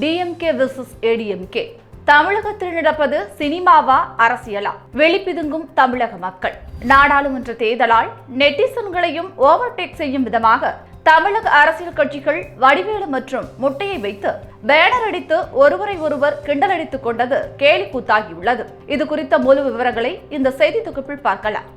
DMK versus ADMK தமிழகத்தில் நடப்பது சினிமாவா அரசியலா? வெளிப்பிதுங்கும் தமிழக மக்கள். நாடாளுமன்ற தேர்தலால் நெட்டிசன்களையும் ஓவர்டேக் செய்யும் விதமாக தமிழக அரசியல் கட்சிகள் வடிவேலு மற்றும் முட்டையை வைத்து பேனர் அடித்து ஒருவரை ஒருவர் கிண்டலடித்துக் கொண்டது கேலி கூத்தாகியுள்ளது இது குறித்த முழு விவரங்களை இந்த செய்தி தொகுப்பில் பார்க்கலாம்.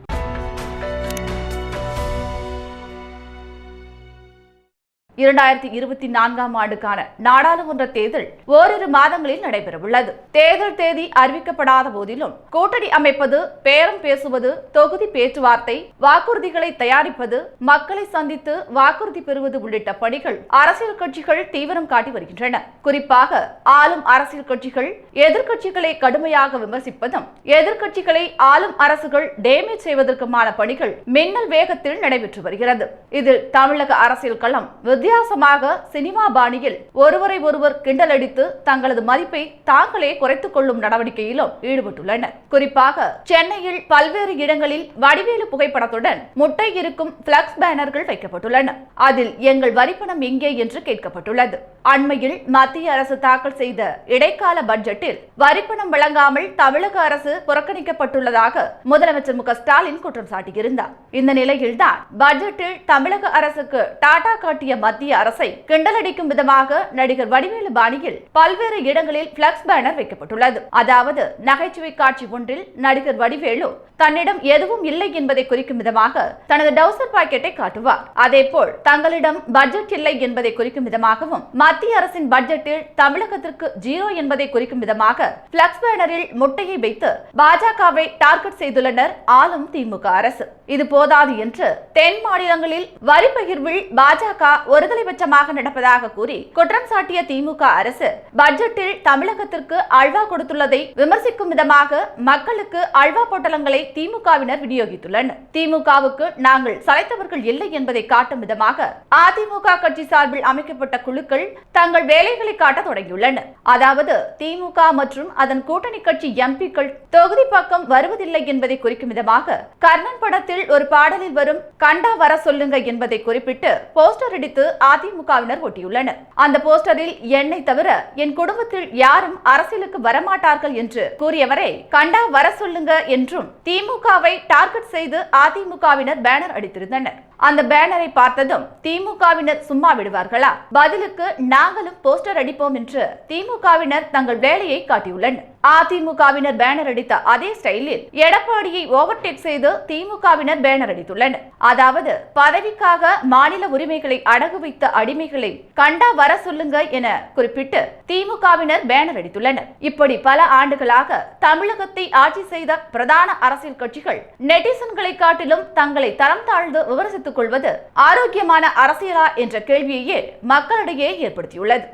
இரண்டாயிரத்தி இருபத்தி நான்காம் ஆண்டுக்கான நாடாளுமன்ற தேர்தல் ஓரிரு மாதங்களில் நடைபெறவுள்ளது. தேர்தல் தேதி அறிவிக்கப்படாத போதிலும் கூட்டணி அமைப்பது பேரம் பேசுவது தொகுதி பேச்சுவார்த்தை வாக்குறுதிகளை தயாரிப்பது மக்களை சந்தித்து வாக்குறுதி பெறுவது உள்ளிட்ட பணிகள் அரசியல் கட்சிகள் தீவிரம் காட்டி வருகின்றன. குறிப்பாக ஆளும் அரசியல் கட்சிகள் எதிர்கட்சிகளை கடுமையாக விமர்சிப்பதும் எதிர்கட்சிகளை ஆளும் அரசுகள் டேமேஜ் செய்வதற்குமான பணிகள் மின்னல் வேகத்தில் நடைபெற்று வருகிறது. இதில் தமிழக அரசியல் களம் வித்தியாசமாக சினிமா பாணியில் ஒருவரை ஒருவர் கிண்டலடித்து தங்களது மதிப்பை தாங்களே குறைத்துக் கொள்ளும் நடவடிக்கையிலும் ஈடுபட்டுள்ளனர். குறிப்பாக சென்னையில் பல்வேறு இடங்களில் வடிவேலு புகைப்படத்துடன் முட்டை இருக்கும் பிளக்ஸ் பேனர்கள் வைக்கப்பட்டுள்ளன. அதில் எங்கள் வரிப்பணம் எங்கே என்று கேட்கப்பட்டுள்ளது. அண்மையில் மத்திய அரசு தாக்கல் செய்த இடைக்கால பட்ஜெட்டில் வரிப்பணம் வழங்காமல் தமிழக அரசு புறக்கணிக்கப்பட்டுள்ளதாக முதலமைச்சர் மு ஸ்டாலின் குற்றம் சாட்டியிருந்தார். இந்த நிலையில்தான் பட்ஜெட்டில் தமிழக அரசுக்கு டாடா காட்டிய மத்திய அரசை கிண்டலடிக்கும் விதமாக நடிகர் வடிவேலு பாணியில் பல்வேறு இடங்களில் பிளக்ஸ் பேனர் வைக்கப்பட்டுள்ளது. அதாவது நகைச்சுவை காட்சி ஒன்றில் நடிகர் வடிவேலு தன்னிடம் எதுவும் இல்லை என்பதை குறிக்கும் விதமாக தனது டவுசர் பாக்கெட்டை காட்டுவார். அதேபோல் தங்களிடம் பட்ஜெட் இல்லை என்பதை குறிக்கும் விதமாகவும் மத்திய அரசின் பட்ஜெட்டில் தமிழகத்திற்கு ஜீரோ என்பதை குறிக்கும் விதமாக பிளக்ஸ் பேனரில் முட்டையை வைத்து பாஜகவை டார்கெட் செய்துள்ளனர் ஆளும் திமுக அரசு. இது போதாது என்று தென் மாநிலங்களில் வரி பகிர்வில் பாஜக ஒரு ஒருதலைபட்சமாக நடப்பதாக கூறி குற்றம் சாட்டிய திமுக அரசு பட்ஜெட்டில் தமிழகத்திற்கு அல்வா கொடுத்துள்ளதை விமர்சிக்கும் விதமாக மக்களுக்கு அல்வா பொட்டலங்களை திமுகவினர் விநியோகித்துள்ளனர். திமுகவுக்கு நாங்கள் சளைத்தவர்கள் இல்லை என்பதை காட்டும் விதமாக அதிமுக கட்சி சார்பில் அமைக்கப்பட்ட குழுக்கள் தங்கள் வேலைகளை காட்ட தொடங்கியுள்ளனர். அதாவது திமுக மற்றும் அதன் கூட்டணி கட்சி எம்பிக்கள் தொகுதி பக்கம் வருவதில்லை என்பதை குறிக்கும் விதமாக கர்ணன் படத்தில் ஒரு பாடலில் வரும் கண்டா வர சொல்லுங்க என்பதை குறிப்பிட்டு போஸ்டர் அடித்து அதிமுகவினர் ஒட்டியுள்ளனர். அந்த போஸ்டரில் என்னை தவிர என் குடும்பத்தில் யாரும் அரசியலுக்கு வரமாட்டார்கள் என்று கூறியவரை கண்டா வர சொல்லுங்க என்றும் திமுகவை டார்கெட் செய்து அதிமுகவினர் பேனர் அடித்திருந்தனர். அந்த பேனரை பார்த்ததும் திமுகவினர் சும்மா விடுவார்களா? பதிலுக்கு நாங்களும் போஸ்டர் அடிப்போம் என்று திமுகவினர் தங்கள் வேலையை காட்டியுள்ளனர். அதிமுகவினர் பேனர் அடித்த அதே ஸ்டைலில் எடப்பாடியை ஓவர்டேக் செய்து திமுகவினர் பேனர் அடித்துள்ளனர். அதாவது பதவிக்காக மாநில உரிமைகளை அடகு வைத்த அடிமைகளை கண்டா வர சொல்லுங்க என குறிப்பிட்டு திமுகவினர் பேனர் அடித்துள்ளனர். இப்படி பல ஆண்டுகளாக தமிழகத்தை ஆட்சி செய்த பிரதான அரசியல் கட்சிகள் நெட்டிசன்களை காட்டிலும் தங்களை தரம் தாழ்ந்து விமர்சித்துக் கொள்வது ஆரோக்கியமான அரசியலா என்ற கேள்வியையே மக்களிடையே ஏற்படுத்தியுள்ளது.